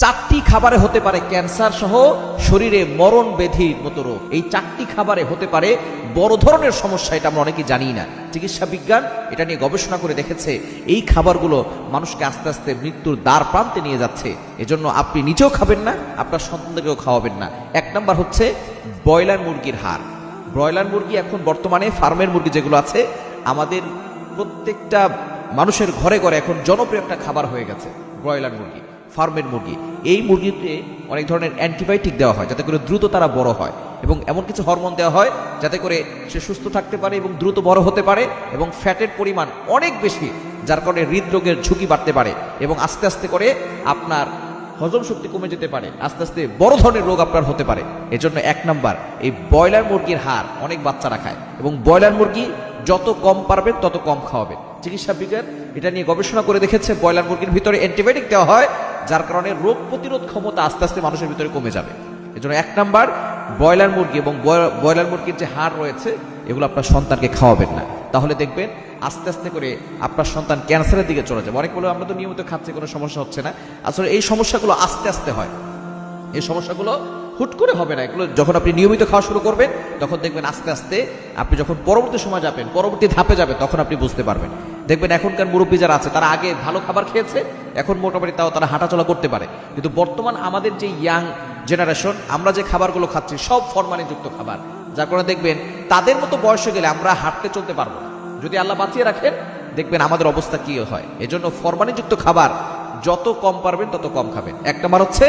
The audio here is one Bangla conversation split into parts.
চারটি খাবারে হতে পারে ক্যান্সার সহ শরীরে মরণ ব্যাধির মতো রোগ। এই চারটি খাবারে হতে পারে বড় ধরনের সমস্যা, এটা আমরা অনেকেই জানি না। চিকিৎসা বিজ্ঞান এটা নিয়ে গবেষণা করে দেখেছে, এই খাবারগুলো মানুষকে আস্তে আস্তে মৃত্যুর দ্বার প্রান্তে নিয়ে যাচ্ছে। এজন্য আপনি নিজেও খাবেন না, আপনার সন্তানদেরকেও খাওয়াবেন না। এক নাম্বার হচ্ছে ব্রয়লার মুরগির হাড়। ব্রয়লার মুরগি এখন বর্তমানে ফার্মের মুরগি যেগুলো আছে, আমাদের প্রত্যেকটা মানুষের ঘরে ঘরে এখন জনপ্রিয় একটা খাবার হয়ে গেছে ব্রয়লার মুরগি। ফার্মের মুরগি। এই মুরগিতে অনেক ধরনের অ্যান্টিবায়োটিক দেওয়া হয়, যাতে করে দ্রুত তারা বড় হয় এবং এমন কিছু হরমোন দেওয়া হয় যাতে করে সে সুস্থ থাকতে পারে এবং দ্রুত বড় হতে পারে এবং ফ্যাটের পরিমাণ অনেক বেশি, যার কারণে হৃদরোগের ঝুঁকি বাড়তে পারে এবং আস্তে আস্তে করে আপনার হজম শক্তি কমে যেতে পারে, আস্তে আস্তে বড় ধরনের রোগ আপনার হতে পারে। এজন্য এক নাম্বার, এই ব্রয়লার মুরগির হার অনেক বাচ্চারা খায় এবং ব্রয়লার মুরগি যত কম পারবেন তত কম খাওয়াবেন চিকিৎসা বিজ্ঞান এটা নিয়ে গবেষণা করে দেখেছে, ব্রয়লার মুরগির ভিতরে অ্যান্টিবায়োটিক দেওয়া হয় যার কারণে রোগ প্রতিরোধ ক্ষমতা আস্তে আস্তে মানুষের ভিতরে কমে যাবে। এজন্য এক নাম্বার, ব্রয়লার মুরগি এবং ব্রয়- ব্রয়লার মুরগির যে হাড় রয়েছে, এগুলো আপনার সন্তানকে খাওয়াবেন না। তাহলে দেখবেন আস্তে আস্তে করে আপনার সন্তান ক্যান্সারের দিকে চলে যাবে। অনেক বলে আমরা তো নিয়মিত খাচ্ছি, কোনো সমস্যা হচ্ছে না। আসলে এই সমস্যাগুলো আস্তে আস্তে হয়। এই সমস্যাগুলো হুট করে হবে না। এগুলো যখন আপনি নিয়মিত খাওয়া শুরু করবেন, তখন দেখবেন আস্তে আস্তে আপনি যখন পরবর্তী সময় যাবেন, পরবর্তী ধাপে যাবেন, তখন আপনি বুঝতে পারবেন। দেখবেন এখনকার মুরব্বী যারা আছে, তারা আগে ভালো খাবার খেয়েছে, এখন মোটামুটি তাও তারা হাঁটাচলা করতে পারে। কিন্তু বর্তমান আমাদের যে ইয়াং জেনারেশন আমরা যে খাবারগুলো খাচ্ছি, সব ফরমালিনযুক্ত খাবার। যার কারণে দেখবেন, তাদের মতো বয়সে গেলে আমরা হাঁটতে চলতে পারব যদি আল্লাহ বাঁচিয়ে রাখেন, দেখবেন আমাদের অবস্থা কি হয়। এজন্য ফরমালিনযুক্ত খাবার, যত কম পারবেন তত কম খাবেন। এক নম্বর হচ্ছে,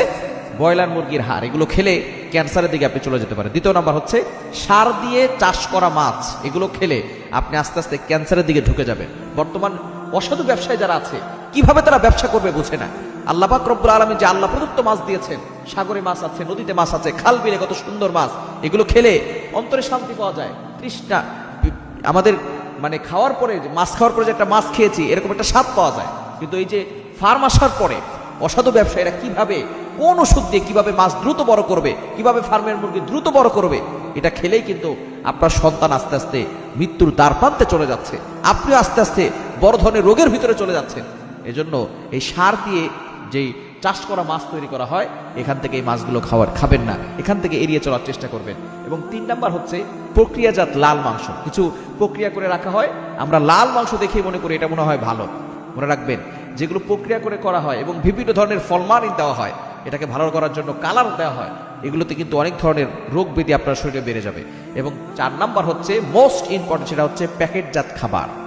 ব্রয়লার মুরগির হাড়, এগুলো খেলে ক্যান্সারের দিকে আপনি চলে যেতে পারেন। দ্বিতীয় নাম্বার হচ্ছে, সার দিয়ে চাষ করা মাছ, এগুলো খেলে আপনি আস্তে আস্তে ক্যান্সারের দিকে ঢুকে যাবেন। বর্তমান অসাধু ব্যবসায়ী যারা আছে, কীভাবে তারা ব্যবসা করবে বুঝে না। আল্লাহ রব্বুল আলমী যে আল্লাহ প্রদত্ত মাছ দিয়েছেন, সাগরে মাছ আছে, নদীতে মাছ আছে, খাল বিলে কত সুন্দর মাছ, এগুলো খেলে অন্তরে শান্তি পাওয়া যায়। তৃষ্ণা, আমাদের মানে খাওয়ার পরে মাছ খাওয়ার পরে যে একটা মাছ খেয়েছি, এরকম একটা স্বাদ পাওয়া যায়। কিন্তু এই যে ফার্ম আসার পরে অসাধু ব্যবসায়ীরা কীভাবে কোন ওষুধ দিয়ে কীভাবে মাছ দ্রুত বড় করবে, কীভাবে ফার্মের মুরগি দ্রুত বড় করবে, এটা খেলেই কিন্তু আপনার সন্তান আস্তে আস্তে মৃত্যুর দ্বার প্রান্তে চলে যাচ্ছে। আপনিও আস্তে আস্তে বড় ধরনের রোগের ভিতরে চলে যাচ্ছেন। এজন্য এই সার দিয়ে যেই চাষ করা মাছ তৈরি করা হয়, এখান থেকে এই মাছগুলো খাওয়ার, খাবেন না। এখান থেকে এড়িয়ে চলার চেষ্টা করবেন। এবং তিন নাম্বার হচ্ছে প্রক্রিয়াজাত লাল মাংস। কিছু প্রক্রিয়া করে রাখা হয়, আমরা লাল মাংস দেখেই মনে করি এটা মনে হয় ভালো। মনে রাখবেন, যেগুলো প্রক্রিয়া করে করা হয় এবং বিভিন্ন ধরনের ফলমানিন দেওয়া হয় এটাকে ভালো করার জন্য কালার দেওয়া হয়। এগুলোতে কিন্তু অনেক ধরনের রোগ ব্যাধি আপনার শরীরে বেড়ে যাবে। এবং চার নাম্বার হচ্ছে মোস্ট ইম্পর্টেন্ট সেটা হচ্ছে প্যাকেটজাত খাবার।